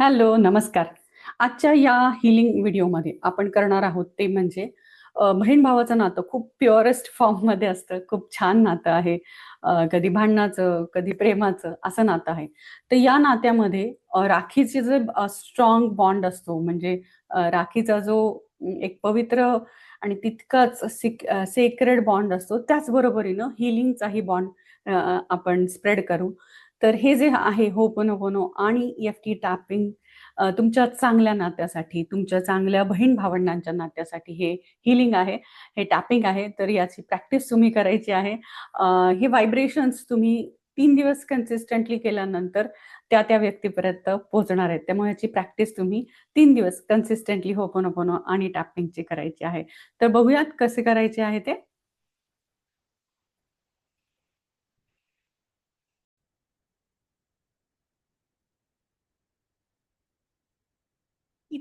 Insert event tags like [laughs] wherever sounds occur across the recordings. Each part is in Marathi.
हॅलो नमस्कार. आजच्या या हिलिंग व्हिडिओमध्ये आपण करणार आहोत ते म्हणजे बहीण भावाचं नातं खूप प्युअरेस्ट फॉर्ममध्ये असतं खूप छान नातं आहे. कधी भांडणाचं कधी प्रेमाचं असं नातं आहे. तर या नात्यामध्ये राखीचे जे स्ट्रॉंग बॉन्ड असतो म्हणजे राखीचा जो एक पवित्र आणि तितकाच सेक्रेड बॉन्ड असतो त्याचबरोबरीनं हिलिंगचाही बॉन्ड आपण स्प्रेड करू. तर हे जे आहे होपनोपोनो आणि एफ टी टॅपिंग तुमच्या चांगल्या नात्यासाठी तुमच्या चांगल्या बहीण भावंडांच्या नात्यासाठी हे हिलिंग आहे हे टॅपिंग आहे. तर याची प्रॅक्टिस तुम्ही करायची आहे. हे व्हायब्रेशन्स तुम्ही तीन दिवस कन्सिस्टंटली केल्यानंतर त्या त्या व्यक्तीपर्यंत पोहोचणार आहेत. त्यामुळे याची प्रॅक्टिस तुम्ही तीन दिवस कन्सिस्टंटली होपन आणि टॅपिंगची करायची आहे. तर बघूयात कसे करायचे आहे ते.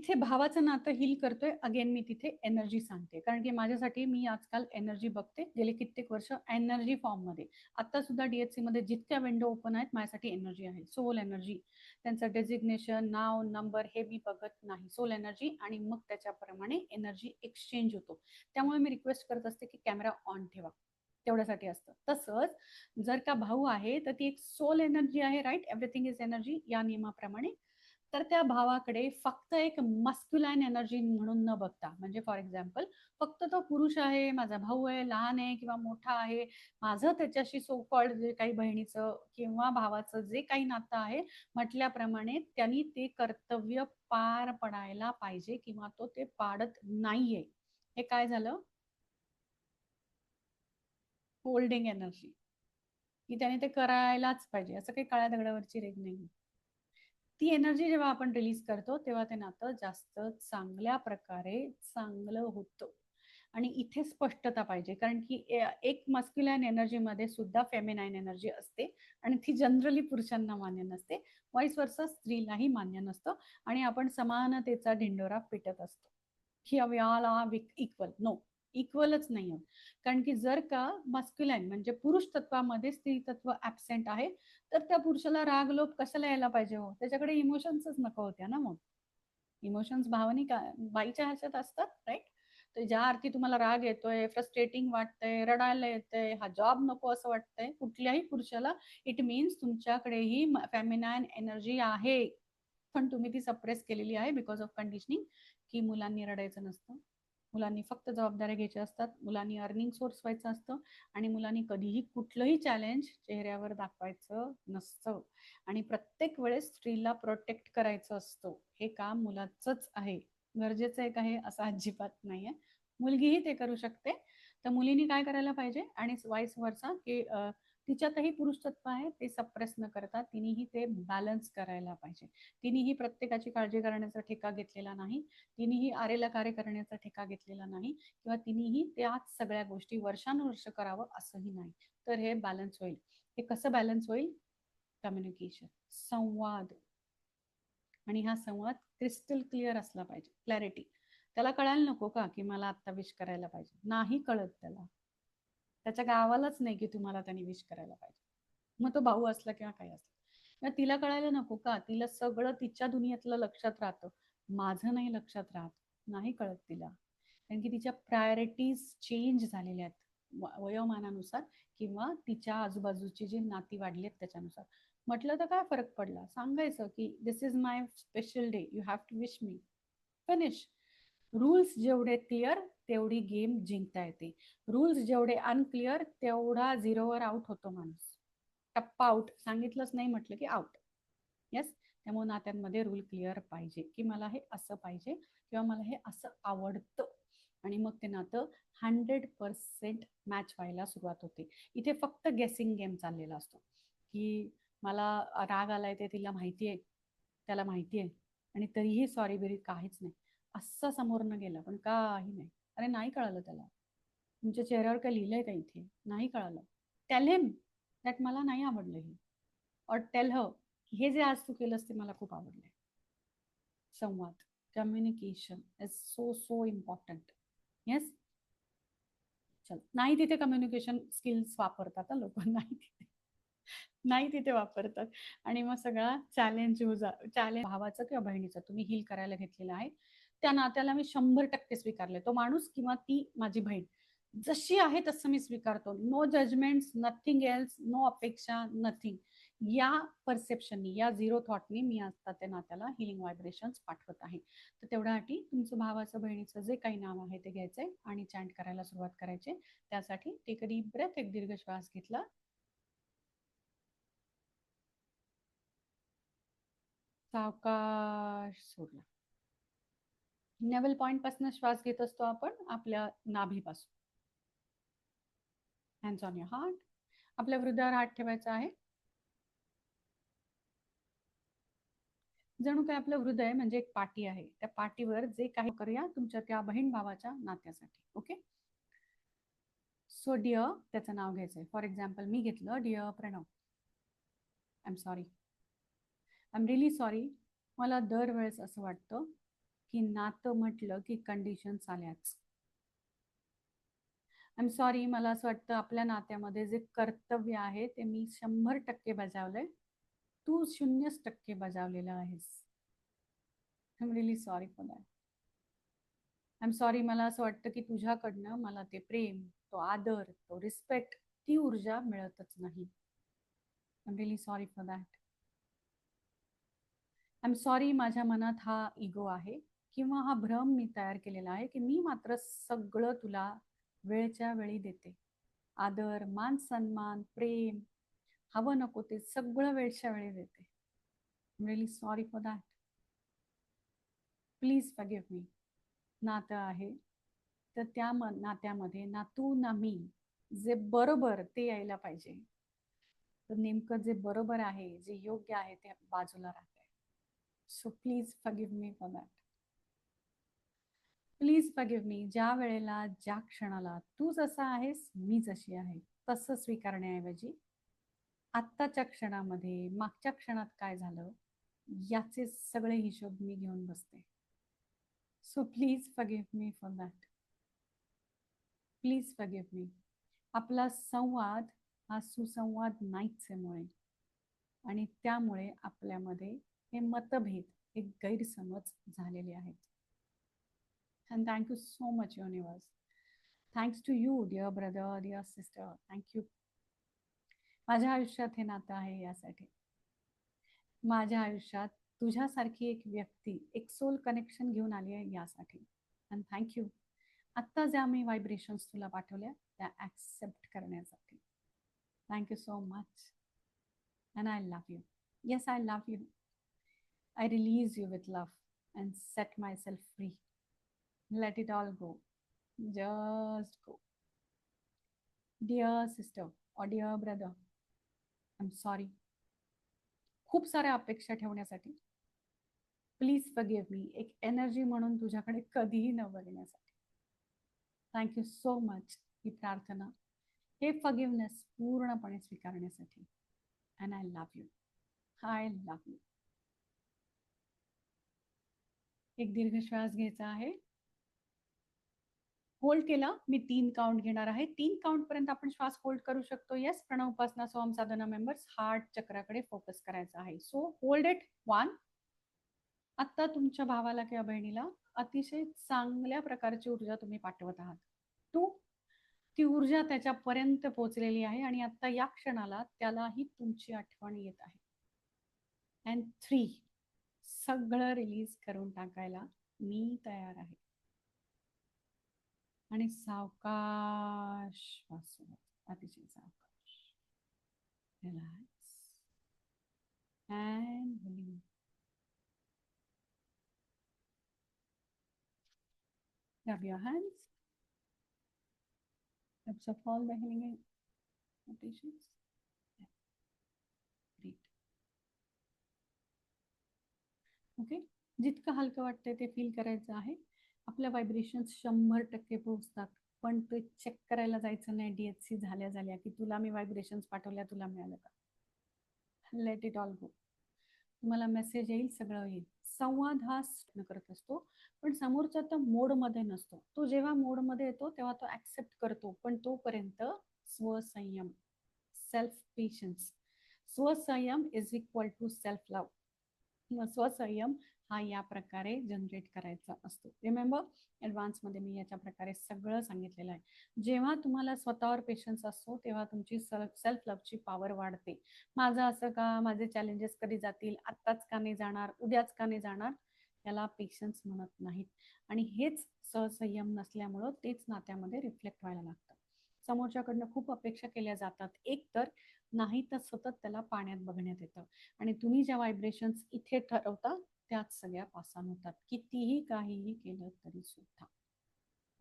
तिथे भावाचं नातं हील करतोय. अगेन मी तिथे एनर्जी सांगते. कारण की माझ्यासाठी मी आजकाल एनर्जी बघते गेले कित्येक वर्ष एनर्जी फॉर्ममध्ये आता सुद्धा डीएचसी मध्ये जितक्या विंडो ओपन आहेत माझ्यासाठी एनर्जी आहे. सोल एनर्जी त्यांचं डेजिग्नेशन नाव नंबर हे मी बघत नाही. सोल एनर्जी आणि मग त्याच्याप्रमाणे एनर्जी एक्सचेंज होतो. त्यामुळे मी रिक्वेस्ट करत असते की कॅमेरा ऑन ठेवा. तेवढ्यासाठी असतं. तसंच जर का भाऊ आहे तर ती एक सोल एनर्जी आहे राईट एव्हरीथिंग इज एनर्जी या नियमाप्रमाणे तर त्या भावाकडे फक्त एक मस्क्युलाइन एनर्जी म्हणून न बघता म्हणजे फॉर एक्झाम्पल फक्त तो पुरुष आहे माझा भाऊ आहे लहान आहे किंवा मोठा आहे माझं त्याच्याशी सो कॉल्ड जे काही बहिणीचं किंवा भावाचं जे काही नातं आहे म्हटल्याप्रमाणे त्यांनी ते कर्तव्य पार पडायला पाहिजे किंवा तो ते पाडत नाहीये. हे काय झालं? होल्डिंग एनर्जी की त्याने ते करायलाच पाहिजे. असं काही काळ्या दगडावरची रेग नाही ती एनर्जी जेव्हा आपण रिलीज करतो तेव्हा ते नातं जास्त चांगल्या प्रकारे चांगलं होतं. आणि इथे स्पष्टता पाहिजे कारण की एक मस्क्युलाइन एनर्जीमध्ये सुद्धा फेमिनाईन एनर्जी असते आणि ती जनरली पुरुषांना मान्य नसते. वाईस वर्ष स्त्रीलाही मान्य नसतं आणि आपण समानतेचा ढिंडोरा पिटत असतो. की वी इक्वल नो इक्वलच नाही कारण की जर का मस्क्युलाइन म्हणजे पुरुष तत्वामध्ये स्त्री तत्व ऍबसेंट आहे तर त्या पुरुषाला राग लोभ कशाला यायला पाहिजे हो? त्याच्याकडे इमोशन्सच नको होत्या ना मग. इमोशन्स भावनिक बाईच्या ह्याच्यात असतात राईट तर ज्या अर्थी तुम्हाला राग येतोय फ्रस्ट्रेटिंग वाटतंय रडायला येतंय हा जॉब नको असं वाटतंय कुठल्याही पुरुषाला इट मीन्स तुमच्याकडेही फेमिनाईन एनर्जी आहे. पण तुम्ही ती सप्रेस केलेली आहे बिकॉज ऑफ कंडिशनिंग की मुलांनी रडायचं नसतं. मुलांनी फक्त जबाबदाऱ्या घ्यायच्या असतात. मुलांनी अर्निंग सोर्स व्हायचं असतं आणि मुलांनी कधीही कुठलंही चॅलेंज चेहऱ्यावर दाखवायचं नसतं. आणि प्रत्येक वेळेस स्त्रीला प्रोटेक्ट करायचं असतं. हे काम मुलाचंच आहे. गरजेचं एक आहे असं अजिबात नाहीये. मुलगीही ते करू शकते. तर मुलींनी काय करायला पाहिजे? आणि वाईस वरचा की तिच्यातही पुरुष तत्व आहे ते सप्रेस न करता तिनेही ते बॅलन्स करायला पाहिजे. तिनेही प्रत्येकाची काळजी करण्याचा ठेका घेतलेला नाही तिनेही आरेला कार्य करण्याचा ठेका घेतलेला नाही किंवा तिनेही त्याच सगळ्या गोष्टी वर्षानुवर्ष करावं असंही नाही. तर हे बॅलन्स होईल. हे कसं बॅलन्स होईल? कम्युनिकेशन संवाद. आणि हा संवाद क्रिस्टल क्लिअर असला पाहिजे. क्लॅरिटी त्याला कळायला नको का की मला आत्ता विश करायला पाहिजे. नाही कळत त्याला. त्याच्या गावालाच नाही की तुम्हाला त्यांनी विश करायला पाहिजे. मग तो भाऊ असला किंवा काही असला. तिला कळायला नको का? तिला सगळं तिच्या दुनियेतलं लक्षात राहतं. माझं नाही लक्षात राहत. नाही कळत तिला. कारण की तिच्या प्रायोरिटीज चेंज झालेल्या आहेत. वयोमानानुसार किंवा तिच्या आजूबाजूची जी नाती वाढली आहेत त्याच्यानुसार. म्हटलं तर काय फरक पडला? सांगायचं की this is my special day you have to wish me finish rules जेवढे क्लिअर तेवढी गेम जिंकता येते. रूल्स जेवढे अनक्लिअर तेवढा झिरोवर आउट होतो माणूस. टप्पा आउट सांगितलंच नाही म्हटलं की आउट येस त्यामुळे नात्यांमध्ये रूल क्लिअर पाहिजे की मला हे असं पाहिजे किंवा मला हे असं आवडतं. आणि मग ते नातं हंड्रेड पर्सेंट मॅच व्हायला सुरुवात होते. इथे फक्त गेसिंग गेम चाललेला असतो. की मला राग आलाय ते तिला माहिती आहे त्याला माहिती आहे आणि तरीही सॉरी बिरी काहीच नाही. असं समोरनं गेलं पण काही नाही. अरे नाही कळालं त्याला. तुमच्या चेहऱ्यावर काय लिहिलंय का इथे? नाही कळालं. टेल हिम दॅट मला नाही आवडलं हे. और टेल ह हे जे आज तू केलंस ते मला खूप आवडलंय. संवाद communication is so so important yes चल. नाही तिथे कम्युनिकेशन स्किल्स वापरतात लोक. [laughs] नाही तिथे. नाही तिथे वापरतात. आणि मग सगळा चॅलेंज चॅलेंज भावाचं किंवा बहिणीचं. तुम्ही हील करायला घेतलेलं आहे. त्या नात्याला मी शंभर टक्के स्वीकारले. तो माणूस किंवा ती माझी बहीण. जशी आहे तसं मी स्वीकारतो. No judgements nothing else no अपेक्षा नथिंग या परसेप्शननी या झिरो थॉटनी मी आता त्या नात्याला हिलिंग व्हायब्रेशन पाठवत आहे. तर तेवढ्यासाठी तुमचं भावाचं बहिणीचं जे काही नाव आहे ते घ्यायचंय आणि चॅन्ट करायला सुरुवात करायचे. त्यासाठी टेक अ डीप ब्रेथ एक दीर्घ श्वास घेतला. सावकाश सोडला. नेवल पॉइंटपासून श्वास घेत असतो आपण आपल्या नाभीपासून. हँड्स ऑन युअर हार्ट आपल्या हृदयावर हात ठेवायचा आहे. जणू काय आपलं हृदय म्हणजे एक पाटी आहे. त्या पाटीवर जे काही करूया तुमच्या त्या बहीण भावाच्या नात्यासाठी. ओके सो डिअर त्याचं नाव घ्यायचंय. फॉर एक्झाम्पल मी घेतलं dear Pranav. I am sorry I am really sorry मला दरवेळेस असं वाटतं की नातं म्हटलं की कंडिशन्स आल्याच. आय एम सॉरी मला असं वाटतं आपल्या नात्यामध्ये जे कर्तव्य आहे ते मी शंभर टक्के बजावलंय. तू शून्यच टक्के बजावलेलं आहेस. I am really sorry for that I am sorry मला असं वाटतं की तुझ्याकडनं मला ते प्रेम तो आदर तो रिस्पेक्ट ती ऊर्जा मिळतच नाही. I am really sorry for that I am sorry माझ्या मनात हा इगो आहे. किंवा हा भ्रम मी तयार केलेला आहे की मी मात्र सगळं तुला वेळच्या वेळी देते. आदर मान सन्मान प्रेम हवं नको ते सगळं वेळच्या वेळी देते. Really sorry for that please forgive me नातं आहे. तर त्या म नात्यामध्ये ना तू ना मी जे बरोबर ते यायला पाहिजे. तर नेमकं जे बरोबर आहे जे योग्य आहे ते बाजूला राहते so please forgive me for that please forgive me ज्या वेळेला ज्या क्षणाला तू जसा आहेस मी जशी आहे. तसं स्वीकारण्याऐवजी आत्ताच्या क्षणामध्ये मागच्या क्षणात काय झालं याचे सगळे हिशोब मी घेऊन बसते. So please forgive me for that please forgive me आपला संवाद हा सुसंवाद नाहीचमुळे. आणि त्यामुळे आपल्यामध्ये हे मतभेद हे गैरसमज झालेले आहेत. And thank you so much, universe. Thanks to you, dear brother, dear sister. Thank you. माझ्या आयुष्यात हे नातं आहे यासाठी. माझ्या आयुष्यात तुझ्यासारखी एक व्यक्ती एक सोल कनेक्शन घेऊन आली आहे यासाठी. अँड थँक्यू आत्ता ज्या मी व्हायब्रेशन्स तुला पाठवल्या त्या ॲक्सेप्ट करण्यासाठी. Thank you so much and I love you yes I love you I release you with love and set myself free let it all go. Just go. Dear sister or dear brother, I'm sorry. खूप साऱ्या अपेक्षा ठेवण्यासाठी. प्लीज फॉरगिव्ह मी एक एनर्जी म्हणून तुझ्याकडे कधीही न बघण्यासाठी. थँक्यू सो मच ही प्रार्थना. हे फॉरगिव्हनेस पूर्णपणे स्वीकारण्यासाठी. And I love you I love you एक दीर्घ श्वास घ्यायचा आहे. होल्ड केला मी तीन काउंट घेणार आहे. तीन काउंट पर्यंत आपण श्वास होल्ड करू शकतो. येस प्रणव उपासना सोम साधना मेंबर्स हार्ट चक्राकडे फोकस करायचा आहे. सो होल्ड इट वन आत्ता तुमच्या भावाला किंवा बहिणीला अतिशय चांगल्या प्रकारची ऊर्जा तुम्ही पाठवत आहात. टू ती ऊर्जा त्याच्यापर्यंत पोहोचलेली आहे आणि आता या क्षणाला त्यालाही तुमची आठवण येत आहे. अँड थ्री सगळं रिलीज करून टाकायला मी तयार आहे. आणि सावकाश श्वास अतिशय सावकाश relax and release Rub your hands. Absorb all the healing notations. Great. Okay. जितकं हलकं वाटतंय ते फील करायचं आहे आपल्या व्हायब्रेशन्स शंभर टक्के पोहोचतात. पण ते चेक करायला जायचं नाही. डी एच सी झाल्या झाल्या की तुला मी व्हायब्रेशन्स पाठवल्या तुला मिळालं का? लेट इट ऑल गो तुम्हाला मेसेज येईल सगळं येईल. संवाद हा करत असतो. पण समोरचा तर मोडमध्ये नसतो. तो जेव्हा मोडमध्ये येतो तेव्हा तो ऍक्सेप्ट करतो. पण तोपर्यंत स्वसंयम self patience स्वसंयम is equal to self love स्वसंयम हा या प्रकारे जनरेट करायचा असतो. रिमेंबर ॲडव्हान्समध्ये मी याच्या प्रकारे सगळं सांगितलेलं आहे. जेव्हा तुम्हाला स्वतःवर पेशन्स असतो तेव्हा तुमची सेल्फ लवची पॉवर वाढते. माझं असं का माझे चॅलेंजेस कधी जातील आत्ताच का नाही जाणार उद्याच का नाही जाणार याला पेशन्स म्हणत नाहीत. आणि हेच सहसंयम नसल्यामुळं तेच नात्यामध्ये रिफ्लेक्ट व्हायला लागतं. समोरच्याकडनं खूप अपेक्षा केल्या जातात. एक तर नाही तर सतत त्याला पाण्यात बघण्यात येतं. आणि तुम्ही ज्या व्हायब्रेशन्स इथे ठरवता त्याच सगळ्या पासान होतात. कितीही काहीही केलं तरी सुद्धा.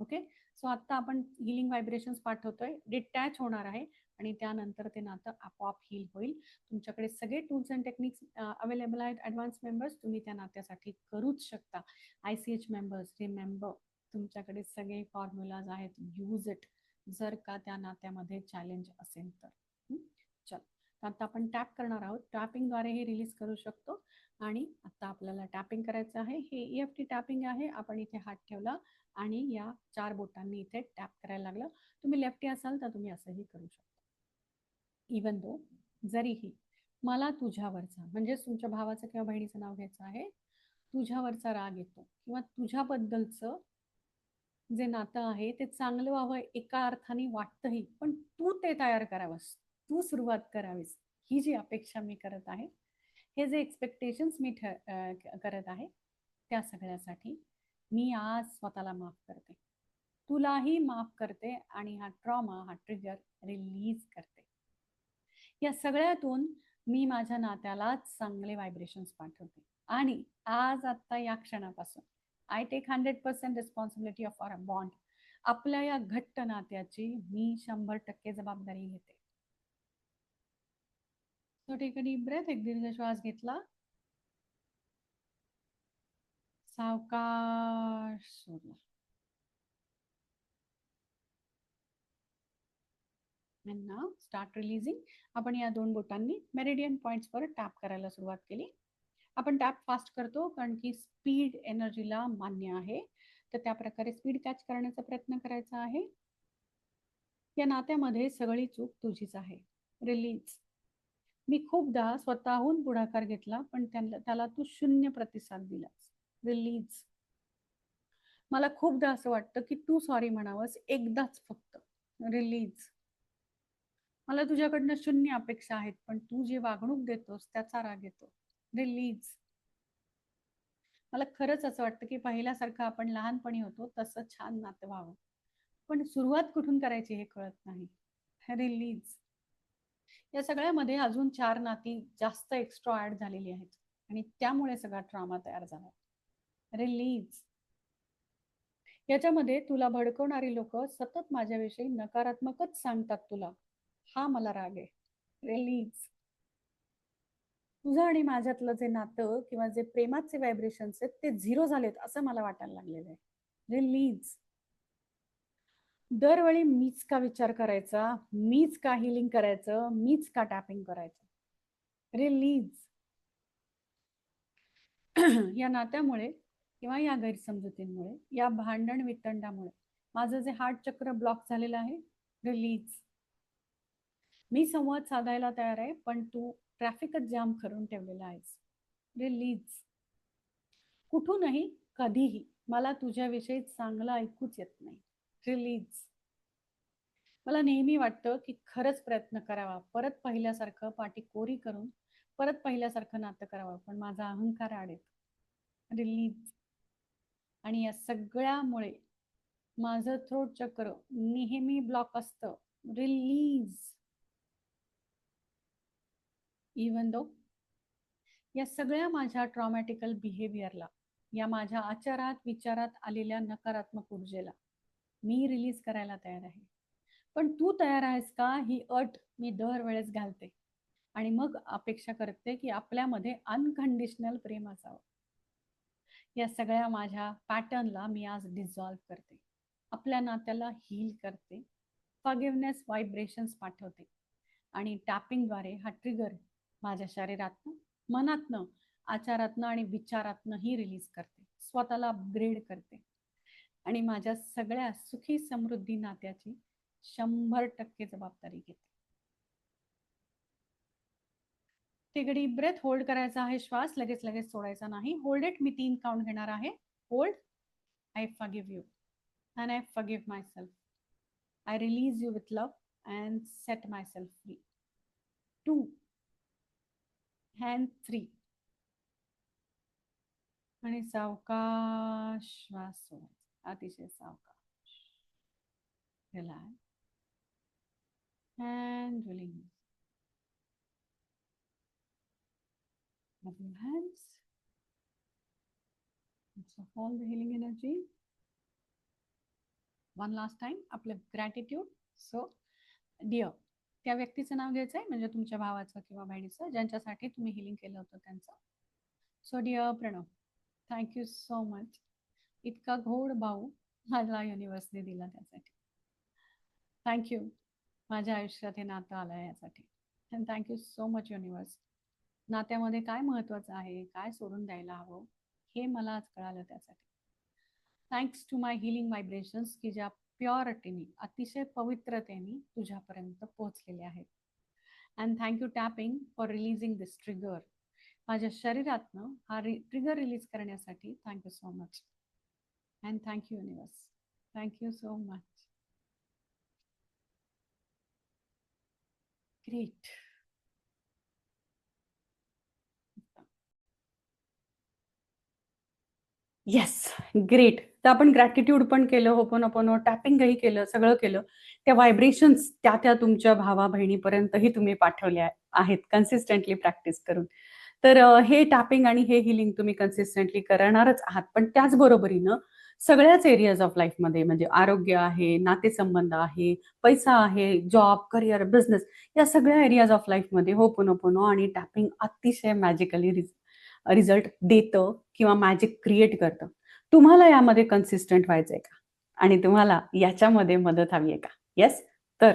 ओके सो आता आपण हिलिंग व्हायब्रेशन्स पाठवतोय. डिटॅच होणार आहे आणि त्यानंतर ते नातं आपोआप हील होईल. तुमच्याकडे सगळे टूल्स अँड टेक्निक्स अवेलेबल आहेत. ॲडव्हान्स मेंबर्स तुम्ही त्या नात्यासाठी करूच शकता. I C H members remember तुमच्याकडे सगळे फॉर्म्युलाज आहेत. यूज इट जर का त्या नात्यामध्ये चॅलेंज असेल तर. चल. आता आपण टॅप करणार आहोत. टॅपिंगद्वारे हे रिलीज करू शकतो. आणि आता आपल्याला टॅपिंग करायचं आहे. हे ई एफ टी टॅपिंग आहे. आपण इथे हात ठेवला आणि या चार बोटांनी इथे टॅप करायला लागलं. तुम्ही लेफ्टी असाल तर तुम्ही असंही करू शकता. इवन दो जरीही मला तुझ्यावरचा म्हणजेच तुमच्या भावाचं किंवा बहिणीचं नाव घ्यायचं आहे. तुझ्यावरचा राग येतो. किंवा तुझ्याबद्दलचं जे नातं आहे ते चांगलं व्हावं एका अर्थाने वाटतंही. पण तू ते तयार करावंस. तू सुरुवात करावीस. ही जी अपेक्षा मी करत आहे हे जे एक्सपेक्टेशन्स मी ठ करत आहे त्या सगळ्यासाठी मी आज स्वतःला माफ करते. तुलाही माफ करते आणि हा ट्रॉमा हा ट्रिगर रिलीज करते. या सगळ्यातून मी माझ्या नात्यालाच चांगले व्हायब्रेशन्स पाठवते. आणि आज आत्ता या क्षणापासून I take hundred percent responsibility of our bond आपल्या या घट्ट नात्याची मी शंभर टक्के जबाबदारी घेते. तो टेक डीप ब्रेथ एक दीर्घ श्वास घेतला. सावकाश सोडला. नाव स्टार्ट रिलीजिंग आपण या दोन बोटांनी मेरिडियन पॉईंट्सवर टॅप करायला सुरुवात केली. आपण टॅप फास्ट करतो कारण की स्पीड एनर्जीला मान्य आहे. तर त्या प्रकारे स्पीड कॅच करण्याचा प्रयत्न करायचा आहे. या नात्यामध्ये सगळी चूक तुझीच आहे. रिलीज मी खूपदा स्वतःहून पुढाकार घेतला पण त्याला तू शून्य प्रतिसाद दिलास रिलीज मला खूपदा असं वाटतं की तू सॉरी म्हणावंस एकदाच फक्त. रिलीज मला तुझ्याकडनं शून्य अपेक्षा आहेत पण तू जे वागणूक देतोस त्याचा राग येतो. रिलीज मला खरंच असं वाटतं की पहिल्यासारखं आपण लहानपणी होतो तसं छान नातं व्हावं. पण सुरुवात कुठून करायची हे कळत नाही. रिलीज या सगळ्यामध्ये अजून चार नाती जास्त एक्स्ट्रा ऍड झालेली आहेत. आणि त्यामुळे सगळा ड्रामा तयार झाला रिलीज याच्यामध्ये तुला भडकवणारी लोक सतत माझ्याविषयी नकारात्मकच सांगतात तुला. हा मला राग आहे. रिलीज तुझं आणि माझ्यातलं जे नातं किंवा जे प्रेमाचे व्हायब्रेशन्स आहेत ते झिरो झालेत असं मला वाटायला लागलेलं आहे. रिलीज दरवेळी मीच का विचार करायचा? मीच का हिलिंग करायचं? मीच का टॅपिंग करायचं? रिलीज [clears throat] या नात्यामुळे किंवा या गैरसमजुतींमुळे या भांडण वितंडामुळे माझं जे हार्ट चक्र ब्लॉक झालेलं आहे रिलीज मी संवाद साधायला तयार आहे पण तू ट्रॅफिकच जाम करून ठेवलेला आहेस. रिलीज कुठूनही कधीही मला तुझ्याविषयी चांगलं ऐकूच येत नाही. रिलीज मला नेहमी वाटतं की खरंच प्रयत्न करावा. परत पहिल्यासारखं पाठी कोरी करून परत पहिल्यासारखं नातं करावं. पण माझा अहंकार आडेत रिलीज आणि या सगळ्यामुळे माझं थ्रोट चक्र नेहमी ब्लॉक असतं. रिलीज इवन दो या सगळ्या माझ्या ट्रॉमॅटिकल बिहेवियरला या माझ्या आचारात विचारात आलेल्या नकारात्मक ऊर्जेला मी रिलीज करायला तयार आहे. पण तू तयार आहेस का? ही अट मी दरवेळेस घालते. आणि मग अपेक्षा करते की आपल्यामध्ये अनकंडिशनल प्रेम असावं. या सगळ्या माझ्या पॅटर्नला मी आज डिझॉल्व करते. आपल्या नात्याला हील करते. फॉगिवनेस व्हायब्रेशन्स पाठवते. आणि टॅपिंगद्वारे हा ट्रिगर माझ्या शरीरातनं मनातनं आचारातनं आणि विचारातनंही रिलीज करते. स्वतःला अपग्रेड करते. आणि माझ्या सगळ्या सुखी समृद्धी नात्याची शंभर टक्के जबाबदारी घेते. टेक ब्रेथ होल्ड करायचा आहे श्वास लगेच लगेच सोडायचा नाही. होल्ड इट मी तीन काउंट घेणार आहे. Hold I forgive you and I forgive myself I release you with love and set myself free two and three आणि सावकाश श्वास सोडायचा. अतिशय सावकाश relax and release. Rub your hands. Let's off all the healing energy. आपलं ग्रॅटिट्यूड सो डिअर त्या व्यक्तीचं नाव घ्यायचं आहे म्हणजे तुमच्या भावाचं किंवा बहिणीचं ज्यांच्यासाठी तुम्ही हिलिंग केलं होतं त्यांचं so dear Pranav thank you so much इतका घोड भाऊ मला युनिव्हर्सने दिला त्यासाठी. थँक्यू माझ्या आयुष्यात हे नातं आलं यासाठी. And thank you so much universe नात्यामध्ये काय महत्त्वाचं आहे? काय सोडून द्यायला हवं? हे मला आज कळालं त्यासाठी. Thanks to my healing vibrations की ज्या प्युअरिटीने अतिशय पवित्रतेने तुझ्यापर्यंत पोहोचलेले आहेत. And thank you tapping for releasing this trigger माझ्या शरीरातनं हा रि ट्रिगर रिलीज करण्यासाठी thank you so much And thank you, universe. Thank you so much Great. Yes great तर आपण ग्रॅटिट्यूड पण केलं होपोनोपोनो टॅपिंगही केलं सगळं केलं. त्या व्हायब्रेशन्स त्या त्या तुमच्या भावा बहिणीपर्यंतही तुम्ही पाठवल्या आहेत कन्सिस्टंटली प्रॅक्टिस करून. तर हे टॅपिंग आणि हे हिलिंग तुम्ही कन्सिस्टंटली करणारच आहात. पण त्याचबरोबरीनं सगळ्याच एरियाज ऑफ लाईफमध्ये म्हणजे आरोग्य आहे नातेसंबंध आहे पैसा आहे जॉब करिअर बिझनेस या सगळ्या एरियाज ऑफ लाईफमध्ये हो पुनो पुनो आणि टॅपिंग अतिशय मॅजिकली रिझल्ट देतं किंवा मॅजिक क्रिएट करतं. तुम्हाला यामध्ये कन्सिस्टंट व्हायचंय का? आणि तुम्हाला याच्यामध्ये मदत हवी आहे का? येस तर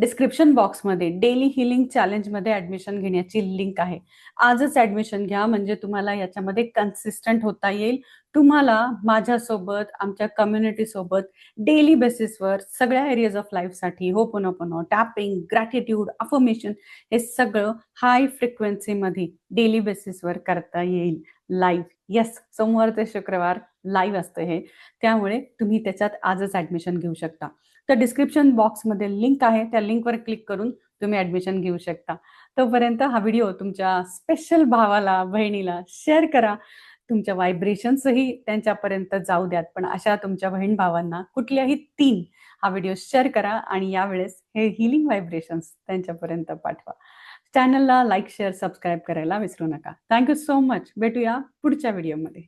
डिस्क्रिप्शन बॉक्समध्ये डेली हिलिंग चॅलेंजमध्ये ऍडमिशन घेण्याची लिंक आहे. आजच ऍडमिशन घ्या म्हणजे तुम्हाला याच्यामध्ये कन्सिस्टंट होता येईल. तुम्हाला माझ्यासोबत आमच्या कम्युनिटी सोबत डेली बेसिसवर सगळ्या एरियाज ऑफ लाईफसाठी हो पुन्हा पुन्हा टॅपिंग ग्रॅटिट्यूड अफर्मेशन हे सगळं हाय फ्रिक्वेन्सीमध्ये डेली बेसिसवर करता येईल. लाईव्ह येस सोमवार ते शुक्रवार लाईव्ह असतं हे. त्यामुळे तुम्ही त्याच्यात आजच ऍडमिशन घेऊ शकता. तर डिस्क्रिप्शन बॉक्समध्ये लिंक आहे. त्या लिंकवर क्लिक करून तुम्ही ऍडमिशन घेऊ शकता. तोपर्यंत हा व्हिडिओ तुमच्या स्पेशल भावाला बहिणीला शेअर करा. तुमच्या व्हायब्रेशन्सही त्यांच्यापर्यंत जाऊ द्यात. पण अशा तुमच्या बहीण भावांना कुठल्याही तीन हा व्हिडिओ शेअर करा आणि यावेळेस हे हिलिंग व्हायब्रेशन्स त्यांच्यापर्यंत पाठवा. चॅनलला लाईक शेअर सबस्क्राईब करायला विसरू नका. थँक्यू सो मच भेटूया पुढच्या व्हिडिओमध्ये